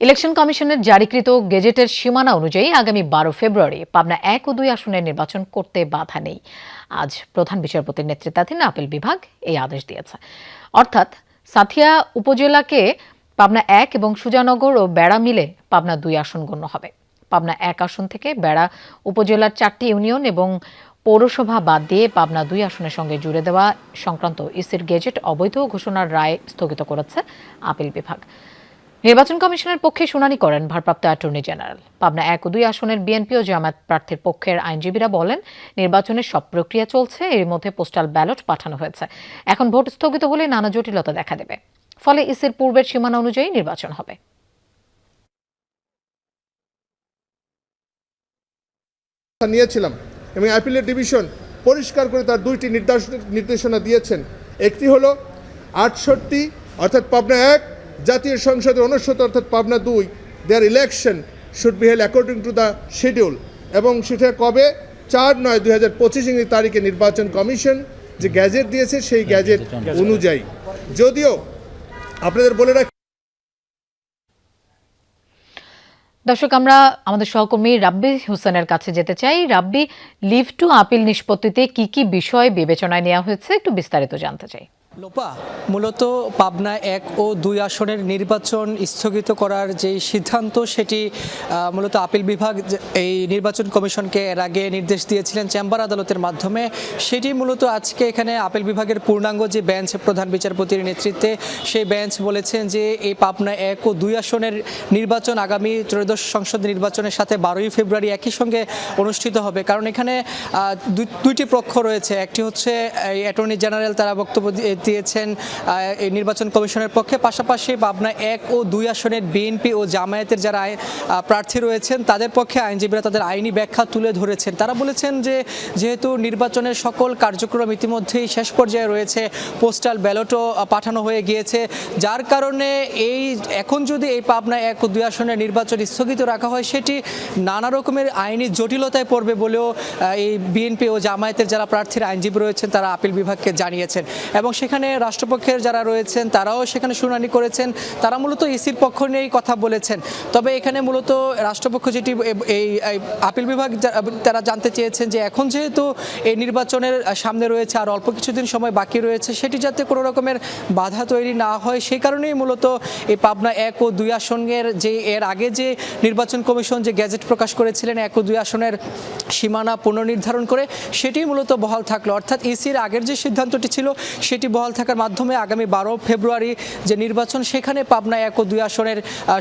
Election কমিশনের জারিকৃত গেজেটের সীমানা অনুযায়ী আগামী বারো ফেব্রুয়ারি পাবনা এক ও দুই আসনের নির্বাচন করতে বাধা নেই। আজ প্রধান বিচারপতির নেতৃত্বাধীন আপিল বিভাগ এই আদেশ দিয়েছে। অর্থাৎ সাথিয়া উপজেলাকে পাবনা এক এবং সুজানগর ও বেড়া মিলে পাবনা দুই আসন গণ্য হবে। পাবনা এক আসন থেকে বেড়া উপজেলার চারটি ইউনিয়ন এবং পৌরসভা বাদ দিয়ে পাবনা দুই আসনের সঙ্গে জুড়ে দেওয়া সংক্রান্ত ইসির গেজেট অবৈধ ঘোষণার রায় স্থগিত করেছে আপিল বিভাগ। নির্বাচন কমিশনের পক্ষে শুনানি করেন ভারপ্রাপ্ত অ্যাটর্নি জেনারেল। পাবনা এক ও দুই আসনের বিএনপি ও জামায়াত প্রার্থীর পক্ষের আইনজীবীরা বলেন, নির্বাচনের সব প্রক্রিয়া চলছে, এর মধ্যে পোস্টাল ব্যালট পাঠানো হয়েছে। এখন ভোট স্থগিত হলে নানা জটিলতা দেখা দেবে। ফলে ইসির পূর্বের সীমানা অনুযায়ী নির্বাচন হবে। নিয়েছিলাম এবং অ্যাপিলের ডিভিশন পরিষ্কার করে তার দুইটি নির্দেশ নির্দেশনা দিয়েছেন। একটি হলো আটষট্টি, অর্থাৎ পাবনা এক জাতীয় সংসদের অনুষ্ঠিত অর্থাৎ পাবনা দুই there election should be held according to the schedule এবং সেটা কবে? চার নয় দুই হাজার পঁচিশ ইংরেজি তারিখে নির্বাচন কমিশন যে গ্যাজেট দিয়েছে সেই গ্যাজেট অনুযায়ী। যদিও আপনাদের বলে রাখি দর্শক আমরা আমাদের সহকর্মী রাব্বি হোসেনের কাছে যেতে চাই। রাব্বি লিভ টু আপিল নিষ্পত্তিতে কি কি বিষয় বিবেচনায় নেওয়া হয়েছে একটু বিস্তারিত জানতে চাই। লোপা, মূলত পাবনা এক ও দুই আসনের নির্বাচন স্থগিত করার যে সিদ্ধান্ত সেটি মূলত আপিল বিভাগ এই নির্বাচন কমিশনকে এর আগে নির্দেশ দিয়েছিলেন চেম্বার আদালতের মাধ্যমে। সেটি মূলত আজকে এখানে আপিল বিভাগের পূর্ণাঙ্গ যে বেঞ্চ প্রধান বিচারপতির নেতৃত্বে, সেই বেঞ্চ বলেছেন যে এই পাবনা এক ও দুই আসনের নির্বাচন আগামী ত্রয়োদশ সংসদ নির্বাচনের সাথে বারোই ফেব্রুয়ারি একই সঙ্গে অনুষ্ঠিত হবে। কারণ এখানে দুই- দুইটি পক্ষ রয়েছে। একটি হচ্ছে অ্যাটর্নি জেনারেল, তারা বক্তব্য দিয়েছেন এই নির্বাচন কমিশনের পক্ষে। পাশাপাশি পাবনা এক ও দুই আসনের বিএনপি ও জামায়াতের যারা প্রার্থী রয়েছেন, তাদের পক্ষে আইনজীবীরা তাদের আইনি ব্যাখ্যা তুলে ধরেছেন। তারা বলেছেন যে, যেহেতু নির্বাচনের সকল কার্যক্রম ইতিমধ্যেই শেষ পর্যায়ে রয়েছে, পোস্টাল ব্যালটও পাঠানো হয়ে গিয়েছে। যার কারণে এই, এখন যদি এই পাবনা এক ও দুই আসনের নির্বাচন স্থগিত রাখা হয়, সেটি নানা রকমের আইনি জটিলতায় পড়বে বলেও এই বিএনপি ও জামায়াতের যারা প্রার্থীর আইনজীবী রয়েছেন, তারা আপিল বিভাগকে জানিয়েছেন। এবং সেখানে রাষ্ট্রপক্ষের যারা রয়েছেন, তারাও সেখানে শুনানি করেছেন। তারা মূলত ইসির পক্ষ নিয়েই কথা বলেছেন। তবে এখানে মূলত রাষ্ট্রপক্ষ যেটি এই আপিল বিভাগ তারা জানতে চেয়েছেন যে এখন যেহেতু এই নির্বাচনের সামনে রয়েছে আর অল্প কিছুদিন সময় বাকি রয়েছে, সেটি যাতে কোনো রকমের বাধা তৈরি না হয়, সেই কারণেই মূলত এই পাবনা এক ও দুই আসনের যে, এর আগে যে নির্বাচন কমিশন যে গ্যাজেট প্রকাশ করেছিলেন, এক ও দুই আসনের সীমানা পুনর্নির্ধারণ করে সেটি মূলত বহাল থাকল। অর্থাৎ ইসির আগের যে সিদ্ধান্তটি ছিল, সেটি বহাল থাকার মাধ্যমে আগামী বারো ফেব্রুয়ারি যে নির্বাচন, সেখানে পাবনা এক ও দুই আসনের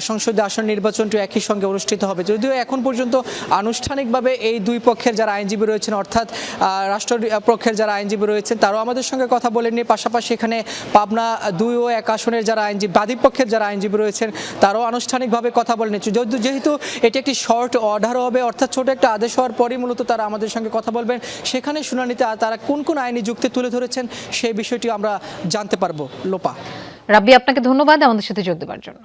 সংসদীয় আসন নির্বাচনটি একই সঙ্গে অনুষ্ঠিত হবে। যদিও এখন পর্যন্ত আনুষ্ঠানিকভাবে এই দুই পক্ষের যারা আইনজীবী রয়েছেন, অর্থাৎ রাষ্ট্র পক্ষের যারা আইনজীবী রয়েছেন, তারাও আমাদের সঙ্গে কথা বলেননি। পাশাপাশি এখানে পাবনা দুই ও এক আসনের যারা আইনজীবী বাদী পক্ষের যারা আইনজীবী রয়েছেন, তারাও আনুষ্ঠানিকভাবে কথা বলেনি যেহেতু যেহেতু এটি একটি শর্ট অর্ডার হবে, অর্থাৎ ছোট একটা আদেশ হওয়ার পরই মূলত তারা আমাদের সঙ্গে কথা বলবেন। সেখানে শুনানিতে তারা কোন কোন আইনি যুক্তি তুলে ধরেছেন, সেই বিষয়টি আমরা জানতে পারব। লোপা। রাব্বি আপনাকে ধন্যবাদ আমাদের সাথে যোগ দেওয়ার জন্য।